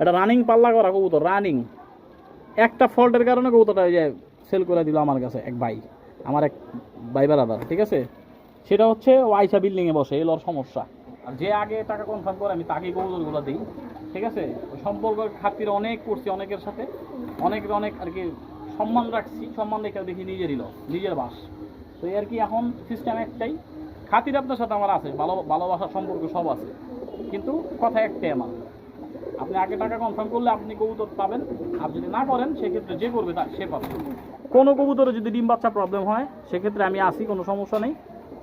এটা রানিং পাল্লা করা কবুতর রানিং একটা ফল্টের কারণে কবুতরটা যে সেল করে দিল আমার কাছে, এক ভাই, আমার এক ভাই বেড়াদার ঠিক আছে? সেটা হচ্ছে ওয়াইসা বিল্ডিংয়ে বসে এলো ওর সমস্যা। আর যে আগে টাকা কনফার্ম করে, আমি তাকেই কবুতরগুলো দিই, ঠিক আছে? ওই সম্পর্কের খাতিরে অনেক করছি অনেকের সাথে অনেকের অনেক আর কি সম্মান রাখছি, সম্মান রেখে দেখি নিজেরই লস, নিজের বাস। তো আর কি এখন সিস্টেম একটাই? খাতির আপনার সাথে আমার আছে, ভালো ভালোবাসার সম্পর্ক সব আছে। কিন্তু কথা একটাই আমার আগে টাকা কনফার্ম করলে আপনি কবুতর পাবেন। আর যদি না করেন, সেক্ষেত্রে যে করবে তা সে পাবে। কোনো কবুতরে যদি ডিম বাচ্চা প্রবলেম হয়, সেক্ষেত্রে আমি আসি কোনো সমস্যা নেই।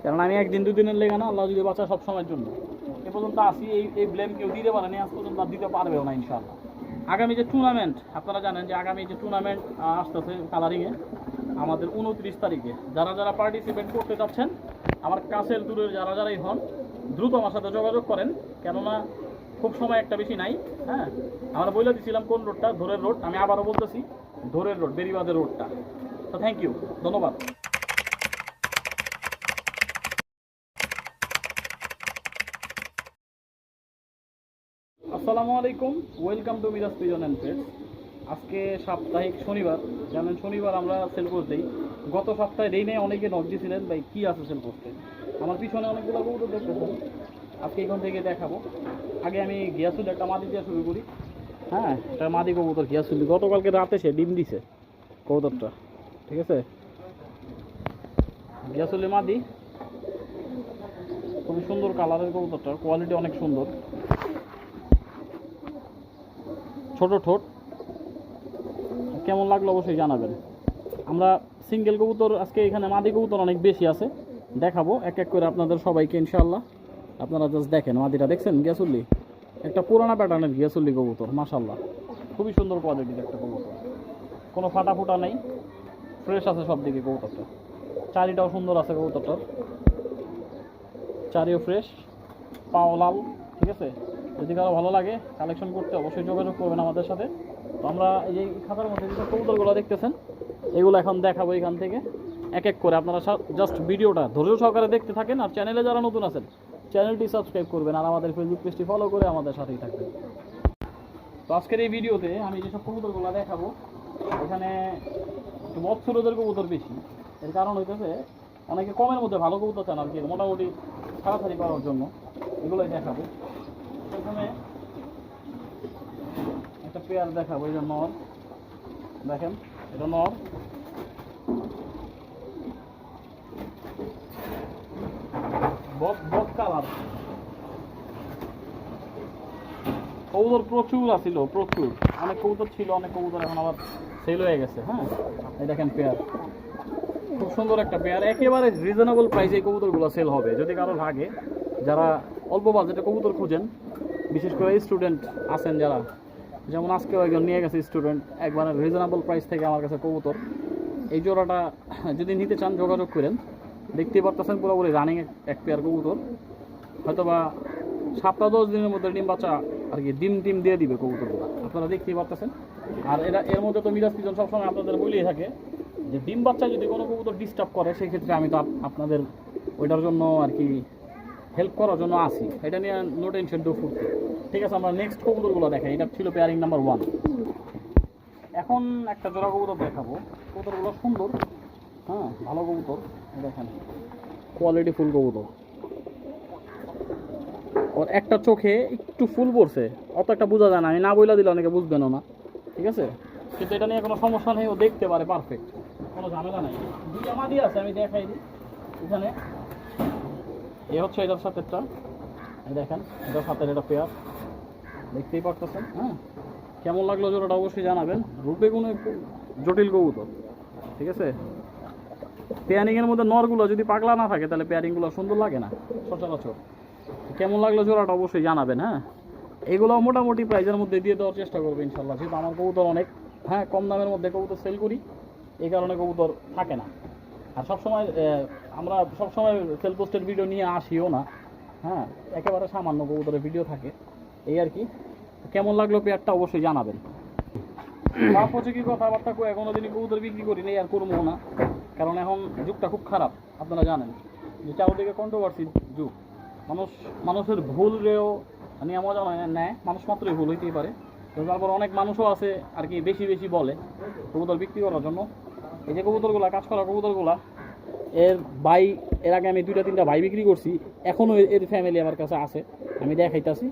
কারণ আমি একদিন দুদিনের লেগে না, আল্লাহ যদি বাচ্চা সব সময়ের জন্য। এ পর্যন্ত আসি এই এই ব্লেম কেউ দিতে পারেনি, আজ পর্যন্ত আর দিতে পারবেও না, ইনশাআল্লাহ। আগামী যে টুর্নামেন্ট আপনারা জানেন যে আগামী যে টুর্নামেন্ট আসতেছে কালারিংয়ে আমাদের উনত্রিশ তারিখে। যারা যারা পার্টিসিপেট করতে চাচ্ছেন, আমার কাছের দূরের যারা, যারাই হন, দ্রুত আমার সাথে যোগাযোগ করেন। কেননা খুব সময় একটা বেশি নাই হ্যাঁ? আমরা বলে দিছিলাম কোন রোডটা ধরের রোড আমি আবারও বলতেছি, ধরের রোড বেরিবাদের রোডটা তো থ্যাংক ইউ ধন্যবাদ। আসসালামু আলাইকুম welcome to Miraj pigeon and page আজকে সাপ্তাহিক শনিবার, জানেন শনিবার আমরা সেল পোস্ট দিই। গত সপ্তাহে দেই নাই, অনেকে নক দিয়েছিলেন ভাই, কী আছে সেল পোস্টে আমার পিছনে অনেকগুলো কবুতর দেখতেছেন। আজকে এখান থেকে দেখাবো। আগে আমি গিয়াসুল, একটা মাদি দিয়ে শুরু করি। হ্যাঁ একটা মাদি কবুতর, গিয়াসুল। গতকালকে রাতে সে ডিম দিছে কবুতরটা, ঠিক আছে? গিয়াসুলি মাদি। খুবই সুন্দর কালারের কবুতরটার কোয়ালিটি অনেক সুন্দর। ছোট ঠোঁট। কেমন লাগল অবশ্যই জানাবেন। আমরা সিঙ্গেল কবুতর, আজকে এখানে মাদি কবুতর অনেক বেশি আছে, দেখাবো। এক এক করে আপনাদের সবাইকে, ইনশাআল্লাহ। আপনারা জাস্ট দেখেন মাদিটা দেখছেন? গিয়াসুল্লি। একটা পুরানা প্যাটার্নের গিয়াসুল্লি কবুতর মাশাল্লাহ খুবই সুন্দর কোয়ালিটির একটা কবুতর। কোনো ফাটা ফুটা নেই ফ্রেশ আছে সব দিকে কবুতরটা। চারিটাও সুন্দর আছে কবুতরটার। চারিও ফ্রেশ পাও লাল, ঠিক আছে? যদি কারও ভালো লাগে কালেকশন করতে অবশ্যই যোগাযোগ করবেন আমাদের সাথে। তো আমরা এই খাতার মধ্যে যে কবুতরগুলো দেখতেছেন, এগুলো এখন দেখাবো এখান থেকে। এক এক করে আপনারা জাস্ট ভিডিওটা ধৈর্য সহকারে দেখতে থাকেন। আর চ্যানেলে যারা নতুন আছেন চ্যানেলটি সাবস্ক্রাইব করবেন আর আমাদের ফেসবুক পেজটি ফলো করে আমাদের সাথেই থাকবেন। তো আজকের এই ভিডিওতে আমি যেসব কবুতরগুলো দেখাবো, এখানে একটু বৎসরদের কবুতর বেশি। এর কারণ হইতেছে, অনেকে কমের মধ্যে ভালো কবুতর চান আর কি, মোটামুটি ছাড়াছাড়ি করার জন্য এগুলোই দেখাবো। প্রথমে একটা পেয়ার দেখাবো যে নর। দেখেন, এটা নর। কবুতর প্রচুর আছিল, প্রচুর। অনেক কবুতর ছিল, অনেক কবুতর এখন আবার সেল হয়ে গেছে হ্যাঁ? এই দেখেন পেয়ার খুব সুন্দর একটা পেয়ার একেবারে রিজনেবল প্রাইসে এই কবুতরগুলো সেল হবে। যদি কারও লাগে, যারা অল্প বাজেটে কবুতর খুঁজেন, বিশেষ করে স্টুডেন্ট আছেন যারা, যেমন আজকেও একজন নিয়ে গেছে স্টুডেন্ট একবারে রিজনেবল প্রাইস থেকে আমার কাছে কবুতর। এই জোড়াটা যদি নিতে চান, যোগাযোগ করেন। দেখতে পারতেছেন পুরোপুরি রানিং এক পেয়ার কবুতর। হয়তোবা সপ্তাহ দশ দিনের মধ্যে ডিম বাচ্চা আর কি, ডিম টিম দিয়ে দিবে কবুতরগুলো। আপনারা দেখতেই পারতেছেন। আর এরা, এর মধ্যে তো মিরাজ পিজন সবসময় আপনাদের বলেই থাকে যে ডিম বাচ্চা যদি কোনো কবুতর ডিস্টার্ব করে, সেক্ষেত্রে আমি তো আপনাদের ওইটার জন্য আর কি হেল্প করার জন্য আসি এটা নিয়ে নো টেনশন ডু ফুটতে ঠিক আছে, আমরা নেক্সট কবুতরগুলো দেখাই। এটা ছিল পেয়ারিং নাম্বার ওয়ান এখন একটা জোড়া কবুতর দেখাবো। কবুতরগুলো সুন্দর। হ্যাঁ ভালো কবুতর। দেখেন কোয়ালিটি ফুল কবুতর। ওর একটা চোখে একটু ফুল পড়ছে। অত একটা বোঝা যায় না। আমি না বইলা দিলে অনেকে বুঝবেনও না। ঠিক আছে? কিন্তু এটা নিয়ে কোনো সমস্যা নেই, ও দেখতে পারে পারফেক্ট কোনো ঝামেলা নাই। দুইটা মাদি আছে, আমি দেখাই দিই। এখানে। এ হচ্ছে এটার সাথে একটা এই দেখেন, এটার সাথে এটা পেয়ার দেখতেই পারতেছেন হ্যাঁ? কেমন লাগল জোড়াটা অবশ্যই জানাবেন। রূপে কোনো জটিল কবুতর। ঠিক আছে? পেয়ারিংয়ের মধ্যে নরগুলো যদি পাগলা না থাকে, তাহলে পেয়ারিংগুলো সুন্দর লাগে না। সচরাচর। কেমন লাগল জোড়াটা অবশ্যই জানাবেন হ্যাঁ? এগুলো মোটামুটি প্রাইজের মধ্যে দিয়ে দেওয়ার চেষ্টা করব ইনশাল্লাহ যেহেতু আমার কবুতর অনেক হ্যাঁ কম দামের মধ্যে কবুতর সেল করি, এই কারণে কবুতর থাকে না। আর সবসময় আমরা সবসময় সেল পোস্টের ভিডিও নিয়ে আসিও না হ্যাঁ? একেবারে সামান্য কবুতরের ভিডিও থাকে, এই আর কি। কেমন লাগল পেয়ারটা অবশ্যই জানাবেন। লাভ হচ্ছে কি কথাবার্তা কই, এখনও দিনই কবুতর বিক্রি করি নেই, আর করব না। কারণ এখন যুগটা খুব খারাপ, আপনারা জানেন। যে চারদিকে কন্ট্রোভার্সি যুগ। মানুষ, মানুষের ভুল রেও নিয়ে মজা নেয় মানুষ মাত্রই ভুল হইতেই পারে। তারপর অনেক মানুষও আছে আর কি বেশি বেশি বলে কবুতর বিক্রি করার জন্য। এই যে কবুতরগুলা, কাজ করা কবুতরগুলা, এর ভাই, এর আগে আমি দুইটা, তিনটা ভাই বিক্রি করছি। এখনও এর ফ্যামিলি আমার কাছে আছে, আমি দেখাইতাছি।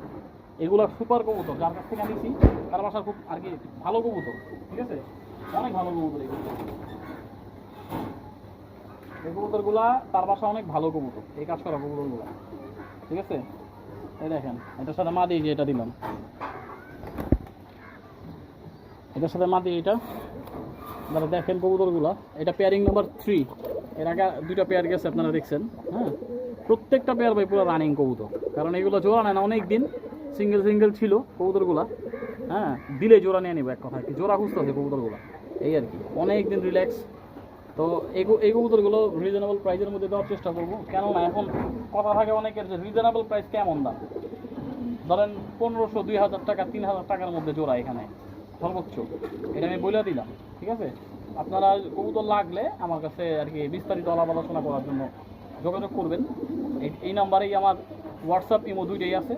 এগুলো সুপার কবুতর, যার কাছ থেকে নিছি তার বাসার খুব আর কি ভালো কবুতর, ঠিক আছে? অনেক ভালো কবুতর এই কবুতরগুলা তার বাসা অনেক ভালো কবুতর, এই কাজ করা কবুতরগুলা। ঠিক আছে? এই দেখেন, এটার সাথে মাদি যে এটা দিলাম। এটার সাথে মাদি এটা আপনারা দেখেন কবুতরগুলা। এটা পেয়ারিং নাম্বার থ্রি এর আগে দুইটা পেয়ার গেছে, আপনারা দেখছেন হ্যাঁ? প্রত্যেকটা পেয়ার ভাই পুরো রানিং কবুতর। কারণ এগুলো জোড়া নেয় না অনেক দিন সিঙ্গেল সিঙ্গেল ছিল কবুতরগুলা হ্যাঁ? দিলে জোড়া নিয়ে নিবো, এক কথা কি জোড়া খুঁজতেছে কবুতরগুলা। এই আর কি। অনেক দিন রিল্যাক্স তো এই কবুতরগুলো রিজনেবল প্রাইসের মধ্যে দেওয়ার চেষ্টা করব। কেননা এখন কথা থাকে অনেকের যে রিজনেবল প্রাইস কেমন দাম? ধরেন পনেরোশো, দুই হাজার টাকা, তিন হাজার টাকার মধ্যে জোড়া এখানে। সর্বোচ্চ। এটা আমি বলে দিলাম, ঠিক আছে? আপনারা কবুতর লাগলে আমার কাছে আর কি বিস্তারিত আলাপ আলোচনা করার জন্য যোগাযোগ করবেন। এই নাম্বারেই আমার হোয়াটসঅ্যাপ ইমো দুইটাই আছে।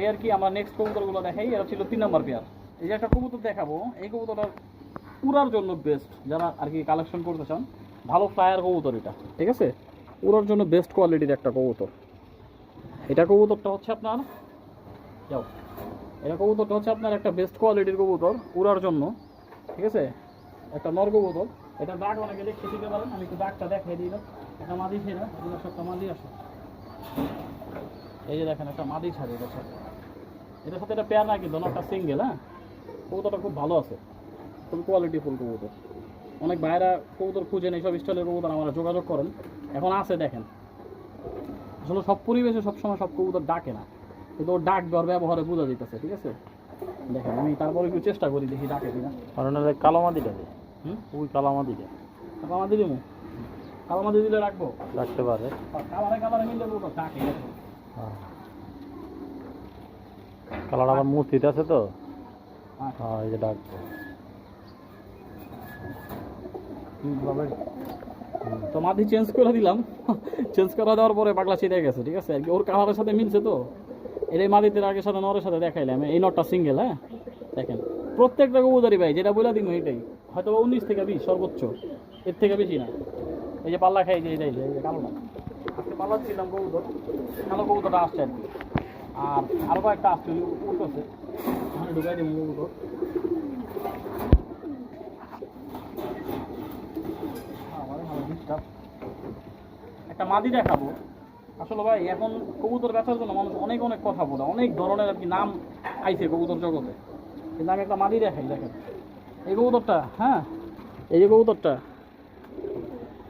এই আর কি আমরা নেক্সট কবুতরগুলো দেখাই এটা ছিল তিন নাম্বার পেয়ার এই যে একটা কবুতর দেখাবো, এই কবুতরটার উড়ার জন্য বেস্ট যারা আর কি কালেকশন করতে চান, ভালো ফ্লায়ার কবুতর এটা। ঠিক আছে? উড়ার জন্য বেস্ট কোয়ালিটির একটা কবুতর। এটা কবুতরটা হচ্ছে আপনার, যাও। এটা কবুতরটা হচ্ছে আপনার একটা বেস্ট কোয়ালিটির কবুতর উড়ার জন্য। ঠিক আছে? একটা নর কবুতর। এটা দাগ অনেকে দেখে দিতে পারেন, আমি একটু দাগটা দেখিয়ে দিই না। একটা মাদি ছেড়ে, এগুলো সবটা মাদি আসে এই যে দেখেন, একটা মাদি ছাড়ে এটার সাথে এটার সাথে এটা পেয়ার না, কিন্তু নটা সিঙ্গেল হ্যাঁ? কবুতরটা খুব ভালো আছে। খুব কোয়ালিটি ফুল কবুতর। অনেক বাইরা কবুতর খুঁজেন এইসব স্টাইলের কবুতর আমরা যোগাযোগ করেন। এখন আছে দেখেন। আসলে সব পরিবেশে সবসময় সব কবুতর ডাকে না। কিন্তু ওর ডাক দেওয়ার ব্যবহারে বোঝা যেতেছে ঠিক আছে? দেখেন আমি তারপরে একটু চেষ্টা করি দেখি ডাকে কিনা। কারণ ওটা কালো মাদিটা দে হুম? ওই কালো মাদিটা কালামাদি দিবো কালামাদি দিলে রাখব? রাখতে পারে। কালারে কালারে মিললে কবুতর ডাকে হ্যাঁ। কালার আবার মূর্তিতে আছে তো? হ্যাঁ হ্যাঁ এই যে ডাকবো তো মাদি চেঞ্জ করে দিলাম। চেঞ্জ করে দেওয়ার পরে পাগলা ছিঁড়ে গেছে, ঠিক আছে? আর কি, ওর কালারের সাথে মিলছে তো? এটাই মাদিতে আগের সাথে নরের সাথে দেখাইলাম। এই নটটা সিঙ্গেল হ্যাঁ? দেখেন, প্রত্যেকটা কবুতারি ভাই, যেটা বলে দিব এটাই। হয়তো উনিশ থেকে বিশ, সর্বোচ্চ। এর থেকে বেশি না। এই যে পাল্লা খাই যে এটাই যে যে কালোটা আজকে পাল্লা ছিলাম কবুতর। কালো কবুতরটা আসছে আর কি। আর আরও কয়েকটা আসছে উঠতেছে ঢুকাই দিব কবুতর আমাদের ভালো disturb। একটা মাদি দেখাবো। আসলে ভাই, এখন কবুতর বেচার জন্য মানুষ অনেক অনেক কথা বলে, অনেক ধরনের আর কি নাম আইছে কবুতর জগতে। কিন্তু আমি একটা মাদি দেখাই, দেখেন। এই কবুতরটা হ্যাঁ? এই যে কবুতরটা,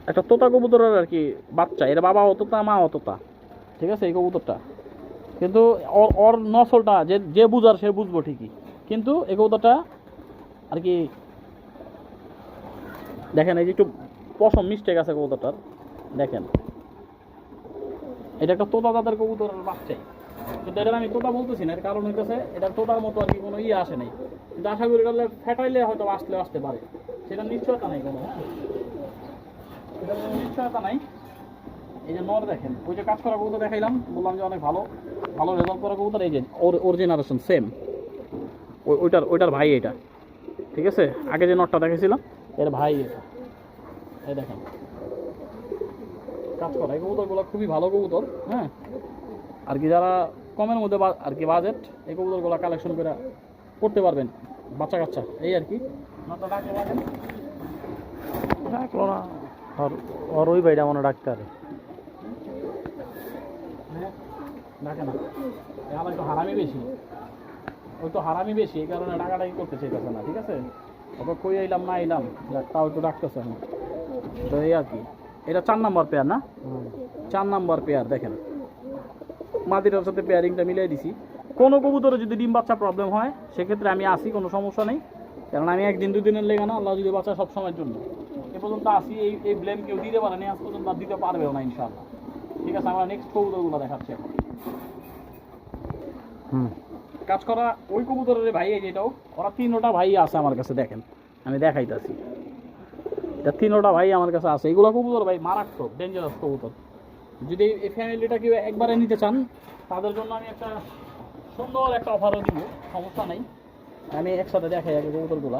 একটা তোতা কবুতরের আর কি বাচ্চা, এর বাবা অতটা মা অতটা ঠিক আছে, এই কবুতরটা। কিন্তু ওর ওর নসলটা, যে যে বুঝার সে বুঝব ঠিকই। কিন্তু এই কবুতরটা আর কি, দেখেন, এই যে একটু পশম মিস্টেক আছে কবুতরটার, দেখেন। এটা একটা তোতা দাদার কবুতরের বাচ্চাই কিন্তু এটা আমি তোতা বলতেছি না, এর কারণ হইতেছে এটা তোতার মতো আর কি কোনো ইয়ে আসে নাই। কিন্তু আশা করি এটা ফেটাইলে হয়তো আসলে আসতে পারে। সেটা নিশ্চয়তা নাই কোনো হ্যাঁ? নিশ্চয়তা নাই। এই যে নর দেখেন, ওই যে কাজ করা কবুতর দেখাইলাম, বললাম যে অনেক ভালো ভালো রেজাল্ট করা কবুতর, এই যে ওর ওর জেনারেশন সেম ওই, ওইটার ওইটার ভাই এটা। ঠিক আছে? আগে যে নটটা দেখেছিলাম এর ভাই এটা। এই দেখেন। কাজ করা। এই কবুতরগুলো খুবই ভালো কবুতর হ্যাঁ? আর কি যারা কমের মধ্যে আর কি বাজেট এই কবুতরগুলো কালেকশন করে করতে পারবেন বাচ্চা কাচ্চা। এই আর কি। ডাকলো না আর ওই ভাইটা মনে ডাক্তার। ডাকে না। আমার একটু হারামি বেশি। ওই তো হারামি বেশি এই কারণে ডাকাডাকি করতে চাইতেছে না ঠিক আছে? ওকে কই আইলাম না আইলাম তাও একটু ডাকতেছে এখন তো এই আর কি। এটা চার নাম্বার পেয়ার না? চার নাম্বার পেয়ার দেখেন। মাদিটার সাথে পেয়ারিংটা মিলিয়ে দিছি। কোনো কবুতরে যদি ডিম বাচ্চা প্রবলেম হয় সেক্ষেত্রে আমি আসি কোনো সমস্যা নেই। কারণ আমি একদিন দুদিনের লেগে না আল্লাহ যদি বাচ্চা সব সময়ের জন্য। এ পর্যন্ত আসি এই এই ব্লেম কেউ দিতে পারেনি আজ পর্যন্ত আর দিতে পারবেও না ইনশাআল্লাহ। ঠিক আছে আমরা নেক্সট কবুতরগুলো দেখাচ্ছি এখন। হুম। কাজ করা ওই কবুতরের ভাই এই যেটাও ওরা তিনটা ভাই আছে আমার কাছে দেখেন। আমি দেখাইতেছি। এটা তিনোটা ভাই আমার কাছে আছে। এগুলো কবুতর ভাই, মারাত্মক ডেঞ্জারাস কবুতর। যদি এই- ফ্যামিলিটা কেউ একবারে নিতে চান, তাদের জন্য আমি একটা সুন্দর একটা অফারও দিব, সমস্যা নেই। আমি একসাথে দেখাই আগে কবুতরগুলা।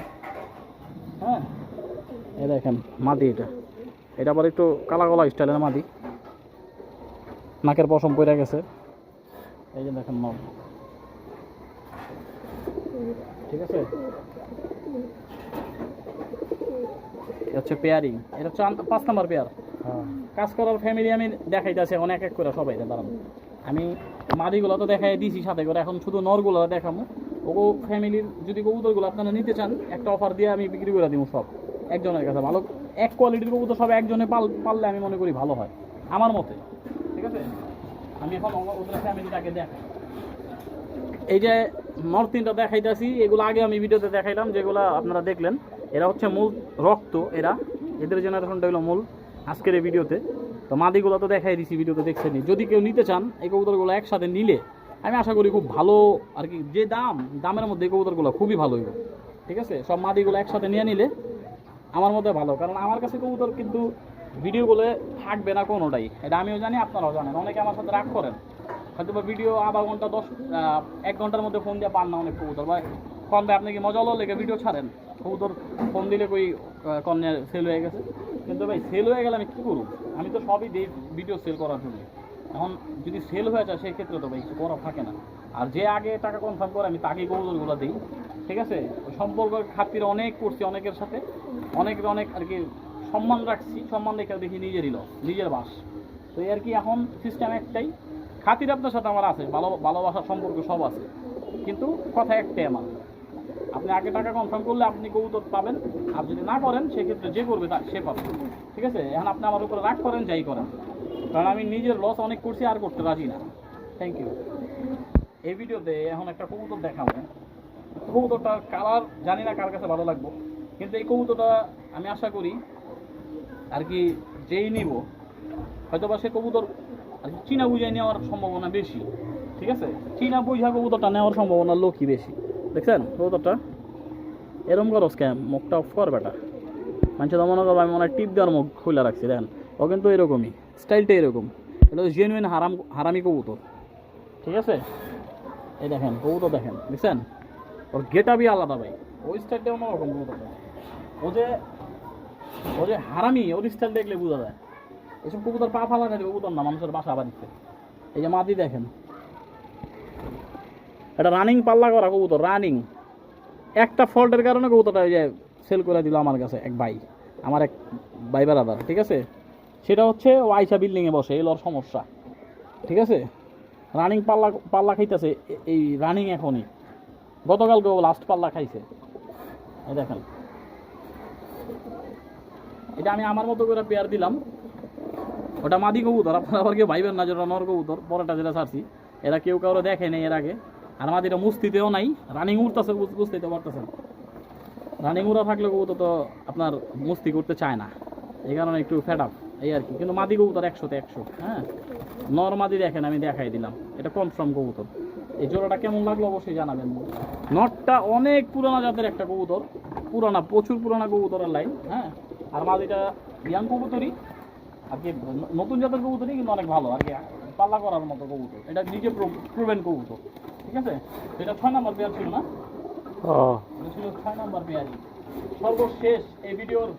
হ্যাঁ? এই দেখেন, মাদি এটা। এটা আবার একটু কালা গলা স্টাইলের মাদি। নাকের পশম পড়ে গেছে। এই যে দেখেন নর ঠিক আছে? হচ্ছে পেয়ারিং এটা হচ্ছে পাঁচ নাম্বার পেয়ার হ্যাঁ। কাজ করার ফ্যামিলি আমি দেখাইতেছি এখন এক করে সবাই দাঁড়ান। আমি মাদিগুলো তো দেখাই দিছি সাথে করে এখন শুধু নরগুলো দেখাবো ওগো ফ্যামিলির যদি কবুতরগুলো আপনারা নিতে চান একটা অফার দিয়ে আমি বিক্রি করে দিব সব একজনের কাছে ভালো। এক কোয়ালিটির কবুতর সব একজনে পাল পারলে আমি মনে করি ভালো হয় আমার মতে। ঠিক আছে? আমি এখন ওদের ফ্যামিলিটাকে দেখাই। এই যে নর তিনটা দেখাইতেছি এগুলো আগে আমি ভিডিওতে দেখাইলাম যেগুলো আপনারা দেখলেন। এরা হচ্ছে মূল রক্ত, এরা। এদের জেনারেশনটা হলো মূল আজকের এই ভিডিওতে। তো মাদিগুলো তো দেখাই দিছি, ভিডিওতে দেখছেনই যদি কেউ নিতে চান, এই কবুতরগুলো একসাথে নিলে আমি আশা করি খুব ভালো আর কি, যে দাম, দামের মধ্যে এই কবুতরগুলো খুবই ভালো হইব। ঠিক আছে? সব মাদিগুলো একসাথে নিয়ে নিলে আমার মধ্যে ভালো। কারণ আমার কাছে কবুতর কিন্তু ভিডিওগুলো থাকবে না কোনোটাই। এটা আমিও জানি, আপনারাও জানেন। অনেকে আমার সাথে রাগ করেন। হয়তো বা ভিডিও আবার ঘণ্টা, দশ এক ঘণ্টার মধ্যে ফোন দিয়ে পান না অনেক কবুতর। বা ভাই আপনি কি মজা হলো লেগে ভিডিও ছাড়েন? তোর ফোন দিলে কই কন্যা সেল হয়ে গেছে। কিন্তু ভাই সেল হয়ে গেলে আমি কী করব? আমি তো সবই দিই ভিডিও সেল করার জন্য। এখন যদি সেল হয়ে যায় সেই ক্ষেত্রে তো ভাই, কিছু করা থাকে না। আর যে আগে টাকা কনফার্ম করে, আমি তাকে কবুতরগুলো দিই। ঠিক আছে? ওই সম্পর্কের খাতিরে অনেক করছি অনেকের সাথে। অনেকের অনেক আর কি সম্মান রাখছি। সম্মান রেখে দেখি নিজেরই লস নিজের বাস। তো আর কি এখন সিস্টেম একটাই? খাতির আপনার সাথে আমার আছে, ভালো ভালোবাসার সম্পর্ক সব আছে। কিন্তু কথা একটাই আমার। আপনি আগে টাকা কনফার্ম করলে আপনি কবুতর পাবেন। আর যদি না করেন, সেক্ষেত্রে যে করবে তা সে পাবে। ঠিক আছে? এখন আপনি আমার উপরে রাগ করেন, যাই করেন। কারণ আমি নিজের লস অনেক করছি, আর করতে রাজি না। থ্যাংক ইউ এই ভিডিওতে এখন একটা কবুতর দেখাবো। কবুতরটার কালার জানি না কার কাছে ভালো লাগবে। কিন্তু এই কবুতরটা আমি আশা করি আর কি যেই নিব হয়তো বা সে কবুতর আর চীনা বুঝাই নেওয়ার সম্ভাবনা বেশি। ঠিক আছে? চীনা বুঝা কবুতরটা নেওয়ার সম্ভাবনা লোকই বেশি। দেখছেন? কবুতরটা এরম করস স্ক্যাম মুখটা অফ কর বেটা। মানুষ তো মনে করব আমি মনে হয় টিপ দেওয়ার মুখ খুলে রাখছি, দেখেন। ও কিন্তু এরকমই স্টাইলটা এরকম। এটা জেনুইন হারাম, হারামি কবুতর। ঠিক আছে? এই দেখেন, কবুতর দেখেন, দেখছেন? ওর গেট আপই আলাদা ভাই। ওই স্টাইলটা অন্যরকম কবুতরটা ও যে ও যে হারামি, ওর স্টাইল দেখলে বোঝা যায়। এসব কবুতর পা ফালা খাইতে কবুতর না, মানুষের বাসা বাড়িতে। এই যে মাদি দেখেন। এটা রানিং পাল্লা করা কবুতর রানিং একটা ফল্টের কারণে কবুতরটা ওই যে সেল করে দিল আমার কাছে, এক ভাই। আমার এক ভাই বেড়াদার ঠিক আছে? সেটা হচ্ছে ও আইসা বিল্ডিংয়ে বসে, এই ওর সমস্যা। ঠিক আছে? রানিং পাল্লা পাল্লা খাইতেছে এই রানিং এখনই। গতকালকে ও লাস্ট পাল্লা খাইছে। এই দেখেন। এটা আমি আমার মতো করে পেয়ার দিলাম। ওটা মাদি কবুতর, আপনারা আবার কেউ ভাইবেন না যেটা নর কবুতর পরেটা যেটা ছাড়ছি। এরা কেউ কারও দেখে নেই এর আগে। আর মাদিটা মুস্তিতেও নাই রানিং উঠতেছে বুঝতেই তো পারতেছেন। রানিং উড়া থাকলে কবুতর তো আপনার মুস্তি করতে চায় না। এই কারণে একটু ফেড আপ এই আর কি। কিন্তু মাদি কবুতর একশোতে একশো হ্যাঁ? নর মাদি দেখেন, আমি দেখাই দিলাম। এটা কনফার্ম কবুতর। এই জোড়াটা কেমন লাগল অবশ্যই জানাবেন। নটটা অনেক পুরানা জাতের একটা কবুতর, পুরানা, প্রচুর পুরানা কবুতরের লাইন হ্যাঁ? আর মাদিটা ইয়াং কবুতরই, আর কি নতুন জাতের কবুতরই কিন্তু অনেক ভালো, আর কি, পাল্লা করার মতো কবুতর। এটা নিজে প্রুভেন কবুতর। ঠিক আছে? এটা ছয় নম্বর পেয়ার ছিল না? ও। ছিল ছয় নম্বর পেয়ারি সর্বশেষ এই ভিডিওর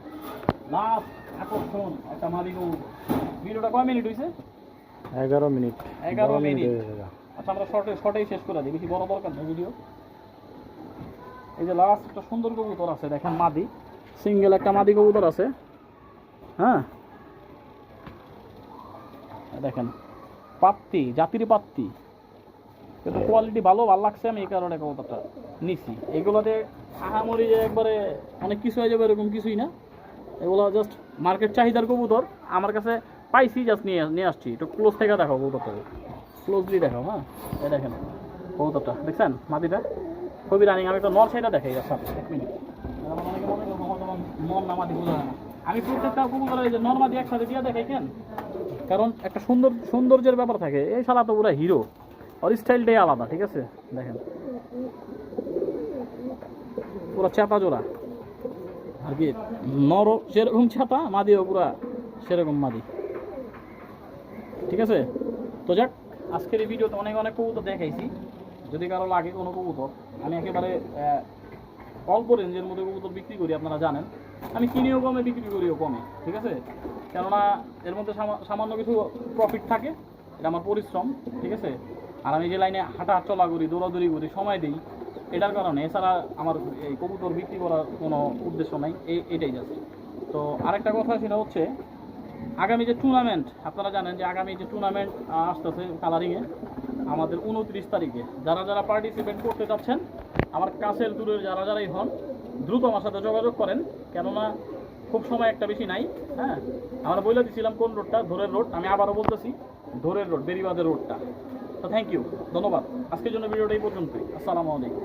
লাস্ট আকর্ষণ একটা মাদি কবুতর ভিডিওটা কয় মিনিট হয়েছে এগারো মিনিট। 11 বারো মিনিট। আচ্ছা আমরা শর্টে শর্টেই শেষ করে দিই। বেশি বড় দরকার নেই ভিডিও এই যে লাস্ট একটা সুন্দর কবুতর আছে দেখেন মাদি। সিঙ্গেল একটা মাদি কবুতর আছে। হ্যাঁ? দেখেন। পাত্তি জাতির পাত্তি কিন্তু কোয়ালিটি ভালো ভালো লাগছে, আমি এই কারণে কবুতরটা নিছি। এগুলোতে আহামরি যে একবারে অনেক কিছু হয়ে যাবে এরকম কিছুই না। এগুলো জাস্ট মার্কেট চাহিদার কবুতর। আমার কাছে পাইছি জাস্ট নিয়ে নিয়ে আসছি। একটু ক্লোজ থেকে দেখো কবুতরটাকে। ক্লোজলি দেখো হ্যাঁ? এই দেখেন কবুতরটা। দেখছেন মাটিটা? খুবই রানিং আমি একটা নর সাইডটা দেখাই যাচ্ছি এক মিনিট মনে আমি প্রত্যেকটা কবুতরের এই যে নর মাদি একসাথে দিয়ে দেখাই, কেন? কারণ একটা সুন্দর, সৌন্দর্যের ব্যাপার থাকে। এই শালা তো পুরো হিরো ওর স্টাইলটাই আলাদা, ঠিক আছে? দেখেন। পুরো চাপা জোড়া। আর কি নর যেরকম ছাতা মাদিও পুরা সেরকম মাদি। ঠিক আছে? তো যাক, আজকের এই ভিডিওতে অনেক অনেক কবুতর দেখাইছি। যদি কারও লাগে কোনো কবুতর, আমি একেবারে অল্প রেঞ্জের মধ্যে কবুতর বিক্রি করি, আপনারা জানেন। আমি কিনেও কমে, বিক্রি করিও কমে, ঠিক আছে? কেননা এর মধ্যে সামা- সামান্য কিছু প্রফিট থাকে, এটা আমার পরিশ্রম, ঠিক আছে? আর আমি যে লাইনে হাঁটা চলা করি, দৌড়াদৌড়ি করি, সময় দিই, এটার কারণে এছাড়া আমার এই কবুতর বিক্রি করার কোনো উদ্দেশ্য নাই এই এটাই যাচ্ছে তো আরেকটা কথা সেটা হচ্ছে, আগামী যে টুর্নামেন্ট আপনারা জানেন যে আগামী যে টুর্নামেন্ট আসতেছে কালারিংয়ে আমাদের উনত্রিশ তারিখে। যারা যারা পার্টিসিপেট করতে চাচ্ছেন, আমার কাছের দূরের যারা যারাই হন, দ্রুত আমার সাথে যোগাযোগ করেন, কেননা খুব সময় একটা বেশি নাই হ্যাঁ? আমরা বলে দিছিলাম কোন রোডটা ধরের রোড আমি আবারও বলতেছি, ধরের রোড বেরিবাদের রোডটা তো থ্যাংক ইউ ধন্যবাদ। আজকের জন্য ভিডিওটা এই পর্যন্তই। আসসালামু আলাইকুম।